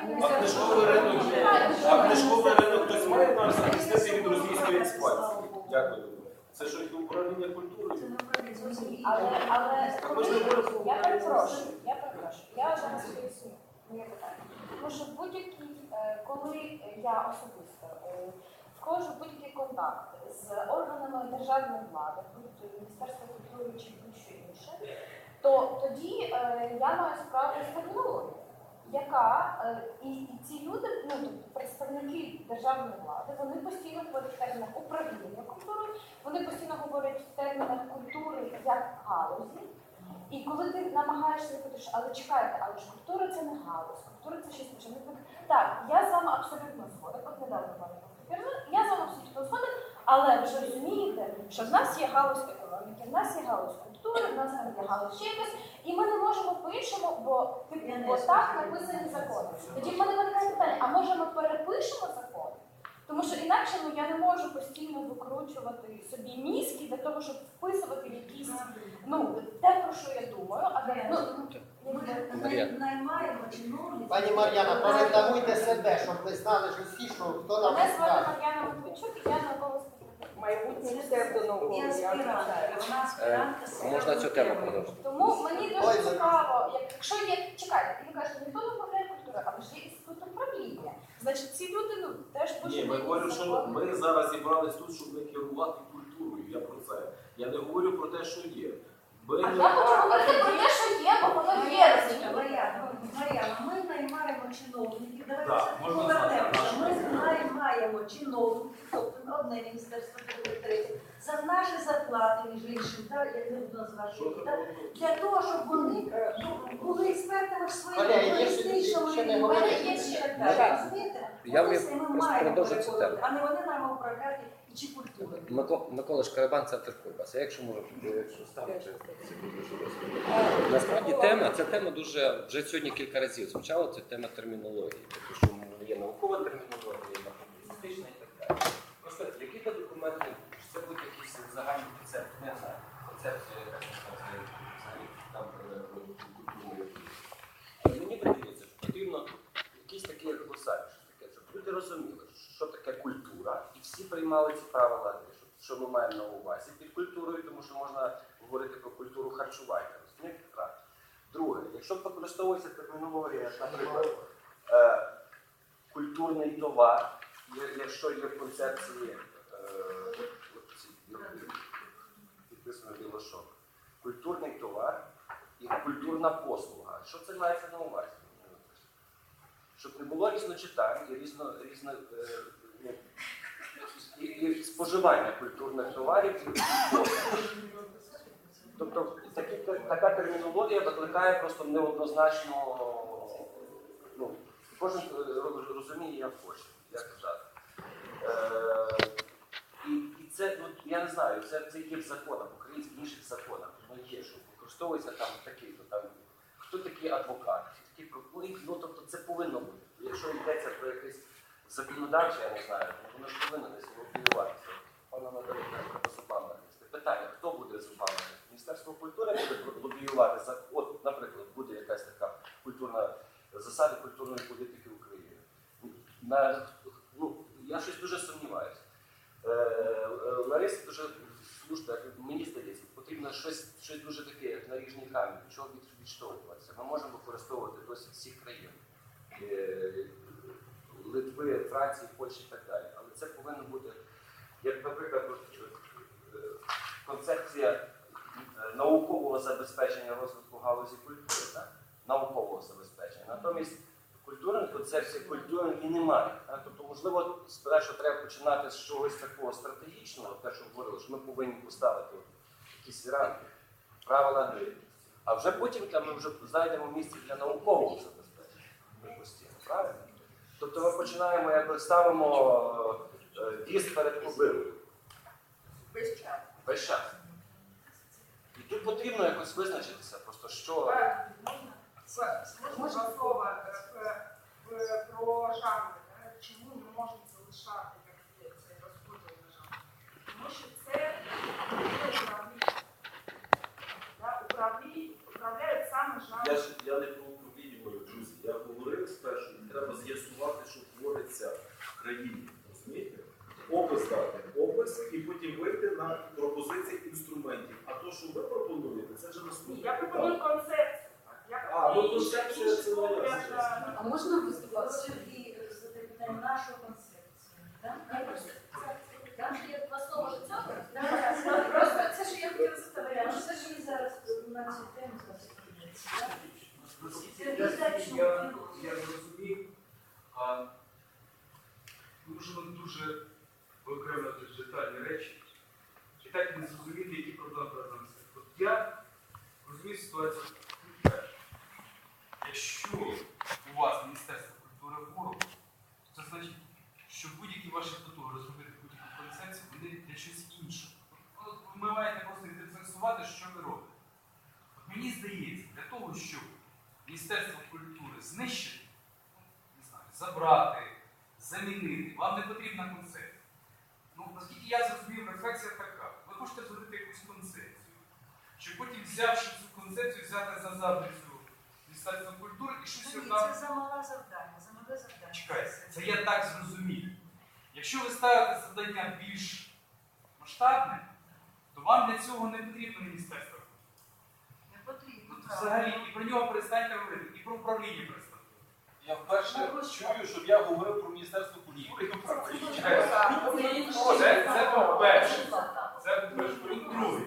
А книжковий ринок, а книжковий ринок хтось має нас захистити від російської експансії. Дякую. Це що управління культурою? Але, але ж я перепрошую, я перепрошую. Я зараз поясню моє питання. Тому що будь-який, е, коли я особисто е, входжу в будь-який контакт з органами державної влади, будь Міністерство культури чи будь-що інше, то тоді е, я маю справу з термінологією, яка е, і, і ці люди, ну тобто представники державної влади, вони постійно говорять в термінах управління культурою, вони постійно говорять в термінах культури як галузі. І коли ти намагаєшся запитати, але чекайте, але ж культура це не галузь, культура це щось інше. Так, я з вами абсолютно згоден, от недавно розмов, я з вами абсолютно згоден, але ви ж розумієте, що в нас є галузь економіки, в нас є галузь культури, в нас є галузь ще якась, і ми не можемо по-іншому, бо, типу, бо так написані закони. Тоді в мене виникає питання, а може ми перепишемо закон? Тому що інакше ну, я не можу постійно викручувати собі мізки для того, щоб вписувати якісь, ну, те, про що я думаю, а де, ну, якби- Мар'я. Наймаємо чиновників. Пані Мар'яна, порекламуйте себе, щоб ви знали ж усі, що хто нам Мене звати. Мар'яна Матвійчук, і я наукова спеціаліст. Майбутній І аспірантка. Вона аспірантка. Е, можна цю тему продовжити? Тому мені дуже ну- цікаво, як- якщо є, чекайте, ви кажете, ніхто не управляє культури, але ж є інститут управління. Значить, ці люди ну, теж Ні, ми говоримо, що ми зараз зібрались тут, щоб не керувати культурою. Я про це. Я не говорю про те, що є. А я хочу говорити про те, що є, бо воно є. Мар'яна, Мар'яна, ми наймаємо чиновників. Так, Давайте можна повернемося. знати, Ми наймаємо чиновників, тобто одне міністерство, друге, третє, за наші зарплати, між іншим, так, я не буду Що так, для того, щоб вони е, ну, були експертами в своєму Валя, є ще- туристичному ще не рівні. У мене є ще Так. так, розумієте? Я От вам ми маємо продовжу цю переходити, тему. А не вони нами управляти чи культури? Мико- Микола Шкарабан, центр Курбаса. Я якщо можу, якщо ставити секунду, що розповідати. Насправді тема, ця тема дуже вже сьогодні кілька разів звучала. Це тема термінології, тому що є наукова термінологія, є публіцистична і так далі. Просто які то документи, чи це будуть якісь загальні концепти, не знаю, концепція якась концепція взагалі там е, культурної. Але мені видається, що потрібно якийсь такий глосарій, що таке, щоб люди розуміли, що таке культура, і всі приймали ці правила що, ми маємо на увазі під культурою, тому що можна говорити про культуру харчування. Розумієте? Друге, якщо використовується термінологія, наприклад, е, культурний товар, якщо є в концепції е, підписано білошок, культурний товар і культурна послуга. Що це мається на увазі? Щоб не було різночитань і різно, різно, е, ну, і, і споживання культурних товарів. Тобто такі, така термінологія викликає просто неоднозначно, ну, кожен е, розуміє, як хоче, як сказати. Е, і, і це, ну, я не знаю, це, це є в законах, в українських інших законах. Воно є, що використовується там такий, то там, хто такий адвокат, хто такий прокурор, ну тобто це повинно бути. Якщо йдеться про якесь законодавче, я не знаю, то воно ж повинно десь регулюватися. Пана Наталя про зубами гризти. Питання, хто буде зубами? Міністерство культури буде лобіювати от, наприклад, буде якась така культурна засада культурної політики України. На, ну, я щось дуже сумніваюся. Е, е, Лариса дуже слушно, як мені здається, потрібно щось, щось дуже таке, як наріжний камінь, від чого від- відштовхуватися. Ми можемо використовувати досвід всіх країн. Е, Литви, Франції, Польщі так далі. Але це повинно бути, як, наприклад, е, концепція е, наукового забезпечення розвитку галузі культури, так? наукового забезпечення. Натомість культурної концепції культури і немає. Так? Тобто, можливо, спершу треба починати з чогось такого стратегічного, те, що говорили, що ми повинні поставити якісь рамки, правила гри. А вже потім ми вже знайдемо місце для наукового забезпечення. Ми постійно, правильно? Тобто ми починаємо, якби ставимо е, перед кобилою. Весь час. Весь час. І тут потрібно якось визначитися, просто що. Можна слово е, е, про жанри, чому не можна залишати як є цей розподіл на жанри? Тому що це управління. Управляють саме жанри. я не про управління говорю, друзі. Я говорив спершу, і треба потім вийти на пропозиції інструментів. А то, що ви пропонуєте, це вже наступне я пропоную концепцію. Я А, ну, пропоную концепція це моя на- А можна виступати? Сергій задає питання нашої концепції. Я там же є два слова ж цього. Да, да, Просто це ж я хотіла. Я ж це ж зараз на цю тему. Я, а можемо дуже виокремити детальні речі і так не зрозуміти, які проблеми перед нами стоять. От я розумію ситуацію. Якщо у вас Міністерство культури ворог, це значить, що будь-які ваші потуги розробити будь-яку концепцію, вони для щось інше. Ви маєте просто ідентифікувати, що ви робите. Мені здається, для того, щоб Міністерство культури знищити, не знаю, забрати, замінити, вам не потрібна концепція. Ну, наскільки я зрозумів, рефлексія така. Ви хочете зробити якусь концепцію, щоб потім, взявши цю концепцію, взяти за задницю Міністерство культури і щось Ні, там. Це за мале завдання, за мале завдання. Чекайте, це я так зрозумів. Якщо ви ставите завдання більш масштабне, то вам для цього не потрібно міністерство. Не потрібно. Взагалі і про нього перестаньте говорити, і про управління перестаньте. Я вперше чую, щоб я говорив про Міністерство культури і управління. Це, по-перше. Це по-перше. По-друге,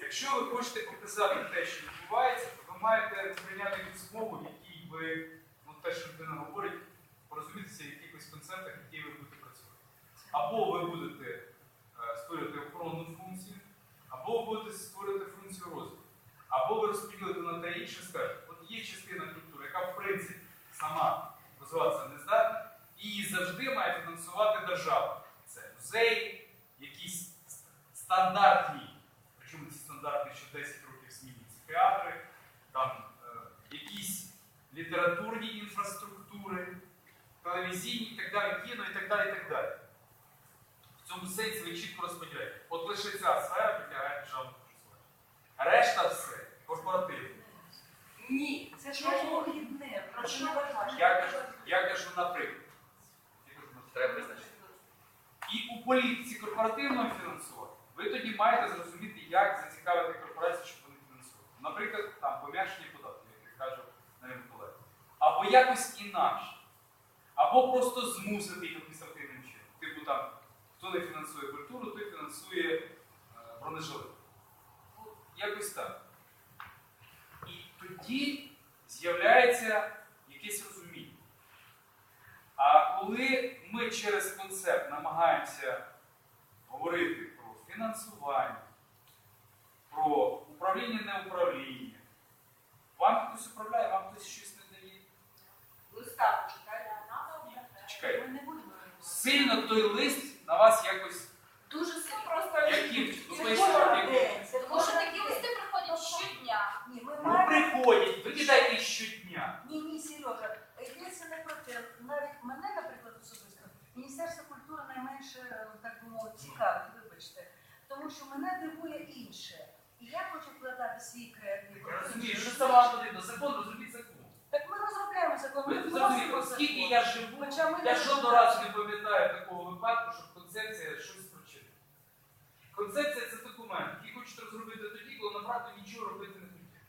якщо ви хочете показати те, що відбувається, то ви маєте прийняти відмову, в якій ви, ну те, що людина говорить, порозумітися в якихось концептах, які ви будете працювати. Або ви будете е, створювати охоронну функцію, або ви будете створювати функцію розвитку. Або ви розподілите на те інше скажете, от є частина культури, яка в принципі сама розвиватися не здатна, і її завжди має фінансувати держава. Це музеї, якісь стандартні, причому ці стандартні що 10 років змінюються театри, там е, якісь літературні інфраструктури, телевізійні і так далі, кіно і так далі. і так далі. В цьому сенсі ви чітко розподіляєте. От лише ця сфера підлягає державному фінансуванню. Решта все корпоративне. Ні, це ж не кажу, я кажу. Я кажу, наприклад. Треба визначити. І у політиці корпоративного фінансування ви тоді маєте зрозуміти, як зацікавити корпорації, щоб вони фінансували. Наприклад, там пом'якшення податків, як я кажу навіть колеги. Або якось інакше. Або просто змусити їх адміністративним чином. Типу там, хто не фінансує культуру, той фінансує е, бронежилет. Ну, якось так. І тоді з'являється якесь розуміння. А коли ми через концепт намагаємося говорити про фінансування, про управління неуправління, вам хтось управляє, вам хтось щось не дає. Листа почитайте. Чекайте, Ми не будемо. сильно той лист на вас якось Дуже сильно. Просто яким ну, Це кожен день, Тому що такі листи приходять щодня. Ні, ми Ну маємо приходять, ви кидаєте їх щодня. Ні, ні, Сережа, йдеться не про те. Навіть мене, наприклад, особисто, Міністерство культури найменше, е, так би мовити, цікавить, вибачте. Тому що мене дивує інше. І я хочу вкладати свій креатив. Я розумію, що це вам потрібно. Закон розробіть закон. Так ми розробляємо закон, ми Ви вносимо скільки я живу, Хоча ми я не жодного разу не пам'ятаю такого випадку, щоб концепція щось прочитала. Концепція це документ, який хочете розробити тоді, коли направду нічого робити не хочете.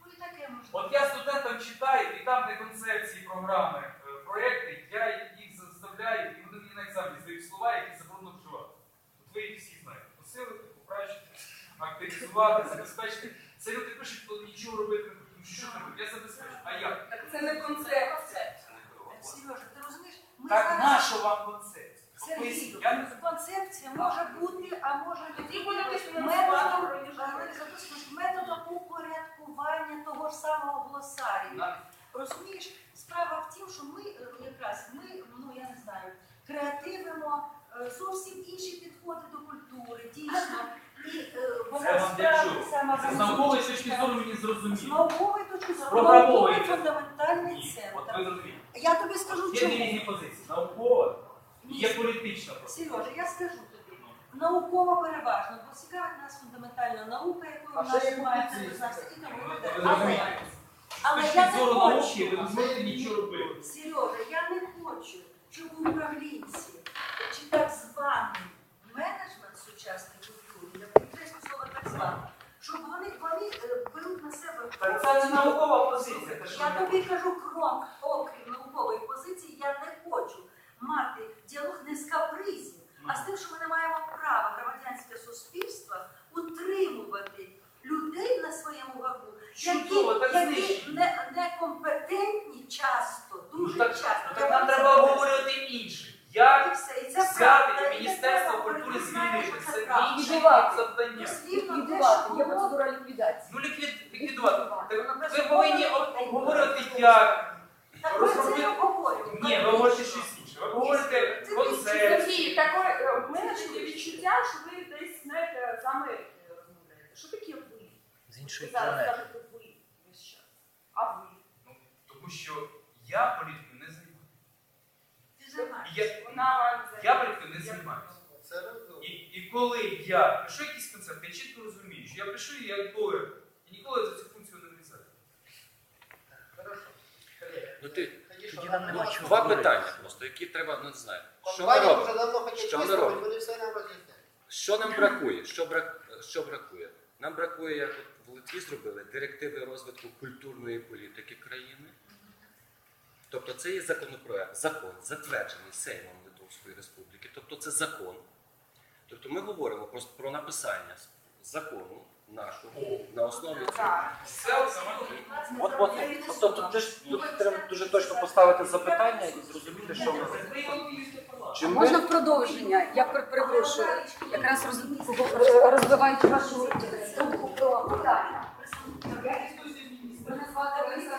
Ну і таке можна. От я студентам читаю, і там, де концепції, програми, е, проекти, я їх заставляю, і вони мені на екзамені здають слова, які заборонено вживати. От ви їх всі активізувати, забезпечити. Це люди пишуть, коли нічого робити не. Ну, Що робити? Я забезпечу. А як? Так це не концепція. Сережа, ти розумієш? Ми Так зараз- наша вам концепція? От Сергій, поясніть, я не концепція може бути, а може бути методом, методом упорядкування того ж самого глосарію. Розумієш, справа в тім, що ми е, якраз ми, ну я не знаю, креативимо е, зовсім інші підходи до культури, дійсно. І е, Це вона вам для справді чого? сама Це з наукової точки зору мені З зрозуміло. наукової точки зору, Програмової. науковий фундаментальний Ні, от центр. зрозумієте. Я тобі скажу, Є чому. різні позиції. Наукова і є політична. Сережа, я скажу тобі. Наукова переважно, бо цікавить нас фундаментальна наука, якою А в ще нас немає публіцистика. знавця і тому Ви розумієте. Але З я точки не зору хочу. науки ви не зможете нічого робити. Сережа, я не хочу, щоб управлінці чи так щоб вони, вони е, беруть на себе. Так це не наукова позиція. Те, що я не тобі кажу, крім, окрім наукової позиції, я не хочу мати діалог не з капризів, а з тим, що ми не маємо права громадянське суспільство утримувати людей на своєму вагу, які, так які не, не часто, ну, дуже Ну, так- часто. Ну, так нам треба обговорювати Ліквідувати. завдання. Ліквідувати. що Є процедура ліквідації. Ну ліквід, ліквідувати. Так ви повинні обговорювати як. Так ми це не обговорюємо. Ні, ви говорите щось інше. Ви говорите Це концепт. Сергій, таке, в мене таке відчуття, що ви десь знаєте, з Америки розмовляєте. Що таке ви? З іншої Ви зараз кажете ви весь час. А ви? Ну, Тому що я політикою не займаюся. Ти займаєшся. Вона вам я політикою не займаюся. Це розумно. І, і коли я пишу якийсь концепт, я чітко розумію, що я пишу і я поет. І ніколи за цю функцію не. Хорошо. Ну, ти- тоді нам нема чого Два питання просто, які треба, ну не знаю. Що ми робимо? Що ми робимо? вони все нам роз'яснять. Що нам бракує? Що, брак... що бракує? Нам бракує, як от в Литві зробили, директиви розвитку культурної політики країни. Тобто це є законопроект, закон, затверджений Сеймом Литовської Республіки. Тобто це закон. Тобто ми говоримо просто про написання закону нашого на основі цього. От, ну, тобто, тут треба дуже точно поставити запитання і зрозуміти, що ми чи ми Можна в продовження? Я перепрошую, якраз роз- розбиваючи вашу думку про питання. Ви звати Лариса